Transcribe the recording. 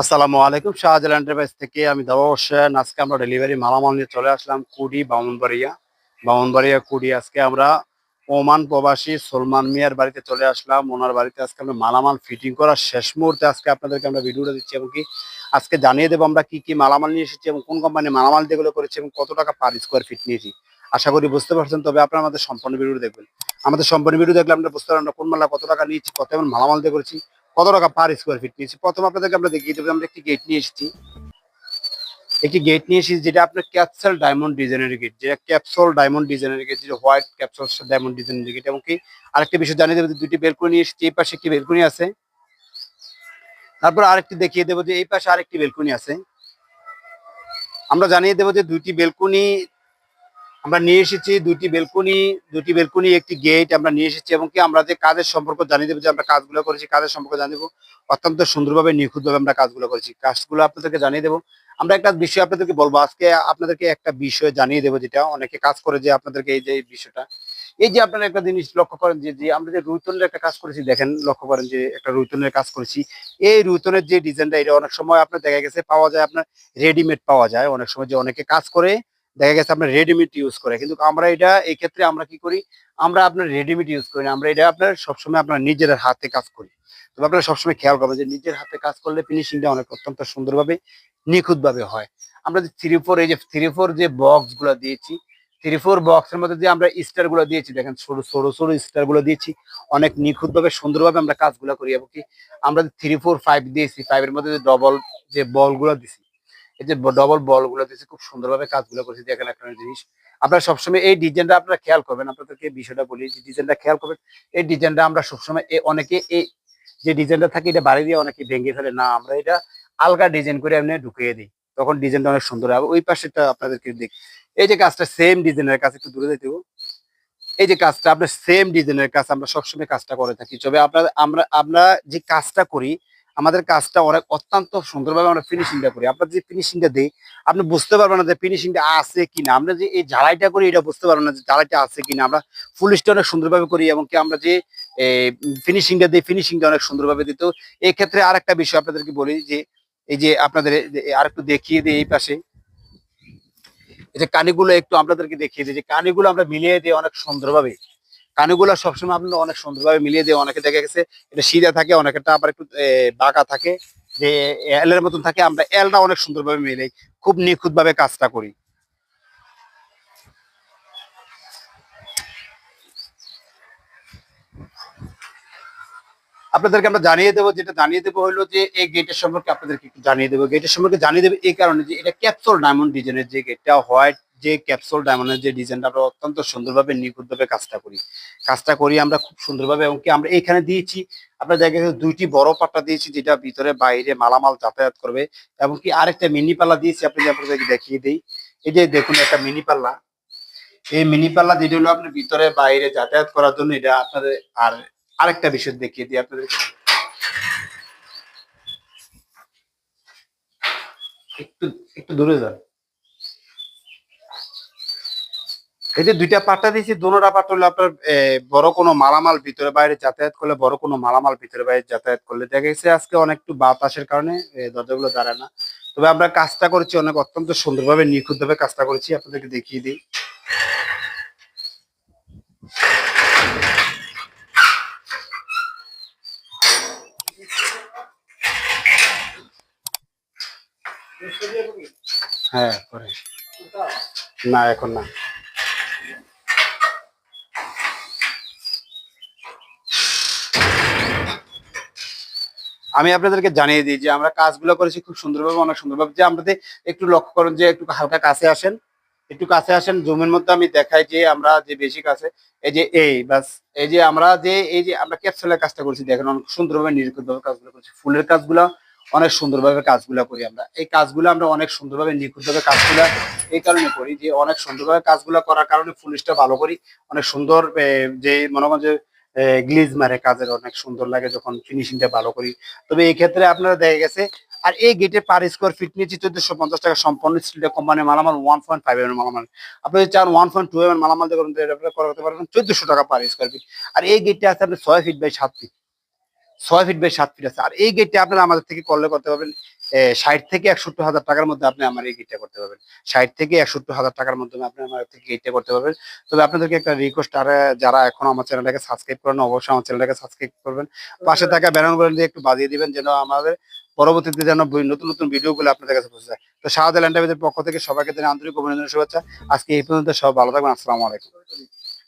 আসসালামু আলাইকুম, শাহজালাল এন্টারপ্রাইজ থেকে আমি দাবা আজকে আমরা ডেলিভারি মালামাল নিয়ে চলে আসলাম কুড়ি বামনবাড়িয়া। বামনবাড়িয়া কুড়ি, আজকে আমরা ওমান প্রবাসী সলমান মিয়ার বাড়িতে চলে আসলাম। ওনার বাড়িতে আজকে আমরা মালামাল ফিটিং করার শেষ মুহূর্তে আজকে আপনাদেরকে আমরা ভিডিওটা দিচ্ছি এবং কি আজকে জানিয়ে দেবো আমরা কি কি মালামাল নিয়ে এসেছি এবং কোন কোম্পানি মালামাল যেগুলো করেছি এবং কত টাকা পার স্কোয়ার ফিট নিয়েছি। আশা করি বুঝতে পারছেন, তবে আপনারা আমাদের সম্পূর্ণ ভিডিও দেখবেন। আমাদের সম্পূর্ণ ভিডিও দেখলে আমরা বুঝতে পারবেন কোন মালা কত টাকা নিয়েছি, কত এমন মালামাল দিয়ে করেছি। কত টাকা পার স্কোয়ার ফিট নিয়েছি? প্রথম আপনাদেরকে আমরা দেখিয়ে দেবো, আমরা একটি গেট নিয়ে এসেছি। একটি গেট নিয়ে এসেছি যেটা আপনার ক্যাপসুল ডায়মন্ড ডিজাইনের গেট যেটা ক্যাপসুল ডায়মন্ড ডিজাইনের গেট যেটা হোয়াইট ক্যাপসুল ডায়মন্ড ডিজাইনের গেট এবং কি আরেকটি বিষয় জানিয়ে দেবো দুটি বেলকনি নিয়ে এসেছি, এই পাশে একটি বেলকনি আছে। তারপর আরেকটি দেখিয়ে দেবো যে এই পাশে আরেকটি বেলকনি আছে। আমরা জানিয়ে দেবো যে দুইটি বেলকনি আমরা নিয়ে এসেছি দুটি বেলকনি দুটি বেলকনি, একটি গেট আমরা নিয়ে এসেছি এবং কি আমরা যে কাজের সম্পর্ক জানিয়ে দেবো যে আমরা কাজগুলো করেছি, কাজের সম্পর্ক জানিয়ে দেবো। অত্যন্ত সুন্দরভাবে, নিখুঁতভাবে আমরা কাজগুলো করেছি। কাজগুলো আপনাদেরকে জানিয়ে দেবো। আমরা একটা বিষয় আপনাদেরকে বলব, আজকে আপনাদেরকে একটা বিষয় জানিয়ে দেবো যেটা অনেকে কাজ করে যে আপনাদেরকে এই যে বিষয়টা। এই যে আপনারা একটা জিনিস লক্ষ্য করেন যে যে আমরা যে রুইতনের একটা কাজ করেছি, দেখেন, লক্ষ্য করেন যে একটা রুইতনের কাজ করেছি। এই রুইতনের যে ডিজাইনটা, এটা অনেক সময় আপনার দেখা গেছে, পাওয়া যায় আপনার রেডিমেড পাওয়া যায়। অনেক সময় যে অনেকে কাজ করে দেখা গেছে আপনার রেডিমেড ইউজ করে। কিন্তু আমরা এটা এই ক্ষেত্রে আমরা কি করি? আমরা আপনার রেডিমেড ইউজ করি আমরা এটা আপনার সবসময় আপনার নিজের হাতে কাজ করি। তবে আপনারা সবসময় খেয়াল করবেন যে নিজের হাতে কাজ করলে ফিনিশিংটা অনেক অত্যন্ত সুন্দরভাবে, নিখুঁতভাবে হয়। আমরা যে থ্রি ফোর এই যে থ্রি ফোর যে বক্সগুলো দিয়েছি থ্রি ফোর বক্সের মধ্যে যে আমরা স্টারগুলো দিয়েছি, দেখেন ছোট ছোট ছোট স্টারগুলো দিয়েছি, অনেক নিখুঁতভাবে সুন্দরভাবে আমরা কাজগুলো করি। এবং কি আমরা থ্রি ফোর ফাইভ দিয়েছি ফাইভের মধ্যে যে ডবল যে বলগুলো দিছি এই যে ডবল বলগুলো দিয়েছি, খুব সুন্দরভাবে কাজগুলো করেছি, দেখেন একটা জিনিস। আপনারা সবসময় এই ডিজাইনটা আপনারা খেয়াল করবেন, আপনাদেরকে বিষয়টা বলি যে ডিজাইনটা খেয়াল করবেন, এই ডিজাইনটা আমরা সবসময় অনেকে এই যে ডিজাইনটা থাকে, এটা বাড়ি দিয়ে অনেকে ভেঙে ফেলে। না, আমরা এটা আলগা ডিজাইন করে এমনি ঢুকিয়ে দিই, তখন ডিজাইনটা অনেক সুন্দর হবে ওই পাশেটা আপনাদেরকে দেখ এই যে কাজটা সেম ডিজাইনের কাজ, একটু দূরে যেতে এই যে কাজটা, আপনার সেম ডিজাইনের কাজ, আমরা সবসময় কাজটা করে থাকি। তবে আপনার আমরা আমরা যে কাজটা করি আমাদের কাজটা অনেক অত্যন্ত সুন্দরভাবে আমরা ফিনিশিংটা করি। আপনার যে ফিনিশিংটা দিই, আপনি বুঝতে পারবেন না যে ফিনিশিংটা আছে কিনা। আমরা যে এই ঝালাইটা করি, এটা বুঝতে পারবেন না যে ঝালাইটা আছে কিনা। আমরা ফুলিশটা অনেক সুন্দরভাবে করি এবং কি আমরা যে ফিনিশিংটা দিই ফিনিশিংটা অনেক সুন্দরভাবে দিত এই ক্ষেত্রে আরেকটা বিষয় আপনাদেরকে বলি যে, এই যে আপনাদের আর একটু দেখিয়ে দিই এই পাশে। এই যে কানিগুলো একটু আপনাদেরকে দেখিয়ে দিই যে কানিগুলো আমরা মিলিয়ে দিই অনেক সুন্দরভাবে। কানিগুলো সবসময় আপনারা অনেক সুন্দরভাবে মিলিয়ে দিয়ে, অনেকে দেখা গেছে এটা সিধা থাকে অনেকেটা আবার একটু বাঁকা থাকে। যে এলের মতন থাকে, আমরা এলটা অনেক সুন্দরভাবে মিলাই, খুব নিখুঁত ভাবে কাজটা করি। আপনাদেরকে আমরা জানিয়ে দেবো, যেটা জানিয়ে দেবো হলো যে, এই গেটের সম্পর্কে আপনাদেরকে একটু জানিয়ে দেবো। গেটের সম্পর্কে জানিয়ে দেবো এই কারণে যে, এটা ক্যাপসুল ডায়মন্ড ডিজাইনের যে গেটটা, হোয়াইট যে ক্যাপসুল ডায়মন্ডের যে ডিজাইনটা আমরা অত্যন্ত সুন্দরভাবে নিখুঁতভাবে কাজটা করি। কাজটা করি আমরা খুব সুন্দরভাবে এবং কি আমরা এখানে দিয়েছি, আপনার গেছে দুইটি বড় পাট্টা দিয়েছি, যেটা ভিতরে বাইরে মালামাল যাতায়াত করবে এবং কি আরেকটা মিনি পাল্লা দিয়েছি, আপনি আপনাদেরকে দেখিয়ে দিই। এই যে দেখুন একটা মিনি পাল্লা এই মিনি পাল্লা যেটা হলো আপনার ভিতরে বাইরে যাতায়াত করার জন্য, এটা আপনাদের আর আরেকটা বিষয় দেখিয়ে দিই আপনাদের। একটু একটু দূরে যান। এই যে দুইটা পাট্টা দিয়েছি, দোনোটা পাট্টা হলো আপনার বড় কোনো মালামাল ভিতরে বাইরে যাতায়াত করলে, বড় কোনো মালামাল ভিতরে বাইরে যাতায়াত করলে। দেখা গেছে আজকে অনেক একটু বাতাসের কারণে দরজাগুলো দাঁড়ায় না। তবে আমরা কাজটা করেছি অনেক অত্যন্ত সুন্দরভাবে, নিখুঁতভাবে কাজটা করেছি, আপনাদেরকে দেখিয়ে দিই। হ্যাঁ করে না, এখন না। আমি আপনাদেরকে জানিয়ে দিই যে আমরা কাজগুলো করেছি খুব সুন্দরভাবে, অনেক সুন্দরভাবে। যে আমাদের একটু লক্ষ্য করুন যে একটু হালকা কাছে আসেন। একটু কাছে আসেন জুমের মধ্যে আমি দেখাই যে আমরা যে বেশি কাছে এই যে এই বাস এই যে আমরা যে, এই যে আমরা ক্যাপসুলের কাজটা করছি, দেখেন অনেক সুন্দরভাবে নিখুঁতভাবে কাজগুলো করছি। ফুলের কাজগুলো, অনেক সুন্দরভাবে কাজগুলো করি আমরা। এই কাজগুলো আমরা অনেক সুন্দরভাবে নিখুঁতভাবে কাজগুলো এই কারণে করি যে অনেক সুন্দরভাবে কাজগুলো করার কারণে ফুলিশটা ভালো করি। অনেক সুন্দর যে মনে করেন যে গ্লিজ মারে কাজের, অনেক সুন্দর লাগে যখন ফিনিশিংটা ভালো করি। তবে এই ক্ষেত্রে আপনারা দেখা গেছে, আর এই গেটে পার স্কোয়ার ফিট নিয়েছি চোদ্দশো পঞ্চাশ টাকা সম্পূর্ণ স্টিলের কোম্পানির মালামাল ওয়ান পয়েন্ট ফাইভ এম মালামাল। আপনি যদি চান ওয়ান পয়েন্ট টু এম মালামাল দিয়ে করতে পারবেন চোদ্দশো টাকা পার স্কোয়ার ফিট আর এই গেটটা আছে আপনার ছয় ফিট বাই সাত ফিট ছয় ফিট বাই সাত ফিট আছে। আর এই গেটটা আপনারা আমাদের থেকে করলে করতে পারবেন ষাট থেকে একষট্টি হাজার টাকার মধ্যে আপনি আমার এই গেটটা করতে পারবেন। ষাট থেকে একষট্টি হাজার টাকার মাধ্যমে আপনি আমার থেকে গেটটা করতে পারবেন। তবে আপনাদেরকে একটা রিকোয়েস্ট আর যারা এখন আমার চ্যানেলটাকে সাবস্ক্রাইব করেন অবশ্যই আমার চ্যানেলটাকে সাবস্ক্রাইব করবেন। পাশে থাকা ব্যানার দিয়ে একটু বাজিয়ে দিবেন, যেন আমাদের পরবর্তীতে যেন নতুন নতুন ভিডিওগুলো আপনাদের কাছে পৌঁছে যায়। তো শাহাদ ল্যান্ডাবিদের পক্ষ থেকে সবাইকে জানাই আন্তরিক অভিনন্দন শুভেচ্ছা। আজকে এই পর্যন্ত সব ভালো থাকবেন। আসসালামু আলাইকুম।